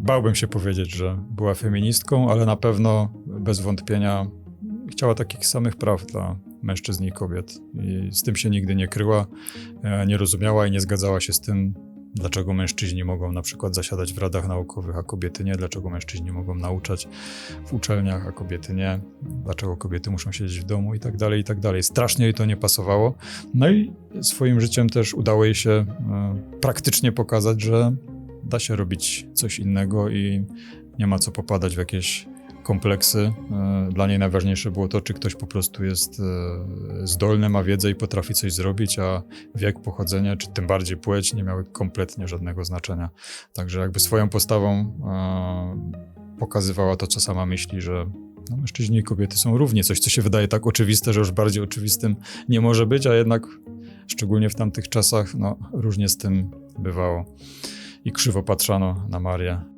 bałbym się powiedzieć, że była feministką, ale na pewno bez wątpienia chciała takich samych praw dla mężczyzn i kobiet. I z tym się nigdy nie kryła, e, nie rozumiała i nie zgadzała się z tym, dlaczego mężczyźni mogą na przykład zasiadać w radach naukowych, a kobiety nie, dlaczego mężczyźni mogą nauczać w uczelniach, a kobiety nie, dlaczego kobiety muszą siedzieć w domu i tak dalej, i tak dalej. Strasznie jej to nie pasowało. No i swoim życiem też udało jej się e, praktycznie pokazać, że da się robić coś innego i nie ma co popadać w jakieś kompleksy. E, Dla niej najważniejsze było to, czy ktoś po prostu jest e, zdolny, ma wiedzę i potrafi coś zrobić, a wiek, pochodzenie, czy tym bardziej płeć nie miały kompletnie żadnego znaczenia. Także jakby swoją postawą e, pokazywała to, co sama myśli, że no, mężczyźni i kobiety są równi. Coś, co się wydaje tak oczywiste, że już bardziej oczywistym nie może być, a jednak szczególnie w tamtych czasach no, różnie z tym bywało. I krzywo patrzano na Marię.